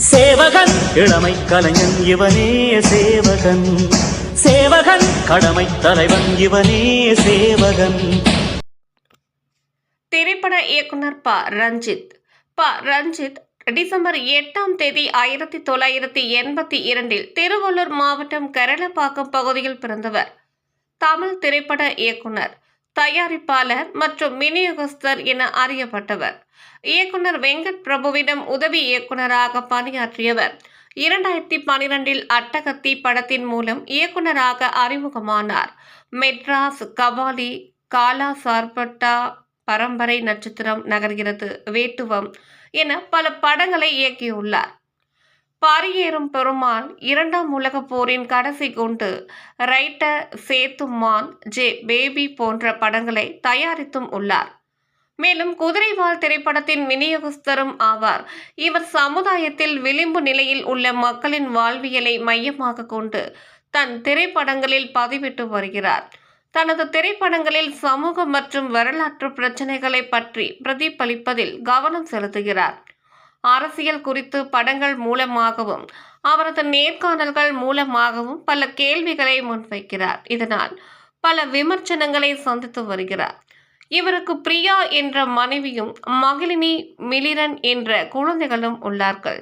சேவகன். இளமை கலைஞன் இவனே சேவகன். சேவகன். கடமை தலைவன் இவனே சேவகன். திரைப்பட இயக்குனர் ப. ரஞ்சித். ப. ரஞ்சித் டிசம்பர் எட்டாம் தேதி ஆயிரத்தி தொள்ளாயிரத்தி எண்பத்தி இரண்டில் திருவள்ளூர் மாவட்டம் கரளப்பாக்கம் பகுதியில் பிறந்தவர். தமிழ் திரைப்பட இயக்குனர். தயாரிப்பாளர் மற்றும் விநியோகஸ்தர் என அறியப்பட்டவர். இயக்குனர் வெங்கட் பிரபுவிடம் உதவி இயக்குனராக பணியாற்றியவர். இரண்டாயிரத்தி பனிரெண்டில் அட்டகத்தி படத்தின் மூலம் இயக்குனராக அறிமுகமானார். மெட்ராஸ் கபாலி காலா சார்பட்டா பரம்பரை நட்சத்திரம் நகர்கிறது வேட்டுவம் என பல படங்களை இயக்கியுள்ளார். பாரியேறும் பெருமாள் இரண்டாம் உலகப் போரின் கடைசி குண்டு ரைட்டர் சேத்துமான் ஜே பேபி போன்ற படங்களை தயாரித்தும் உள்ளார். மேலும் குதிரைவால் திரைப்படத்தின் விநியோகஸ்தரும் ஆவார். இவர் சமுதாயத்தில் விளிம்பு நிலையில் உள்ள மக்களின் வாழ்வியலை மையமாக கொண்டு தன் திரைப்படங்களில் பதிவிட்டு வருகிறார். தனது திரைப்படங்களில் சமூக மற்றும் வரலாற்று பிரச்சனைகளை பற்றி பிரதிபலிப்பதில் கவனம் செலுத்துகிறார். அரசியல் குறித்து படங்கள் மூலமாகவும் அவரது நேர்காணல்கள் மூலமாகவும் பல கேள்விகளை முன்வைக்கிறார். இதனால் பல விமர்சனங்களை சந்தித்து வருகிறார். இவருக்கு பிரியா என்ற மனைவியும் மகிழினி மிலிரன் என்ற குழந்தைகளும் உள்ளார்கள்.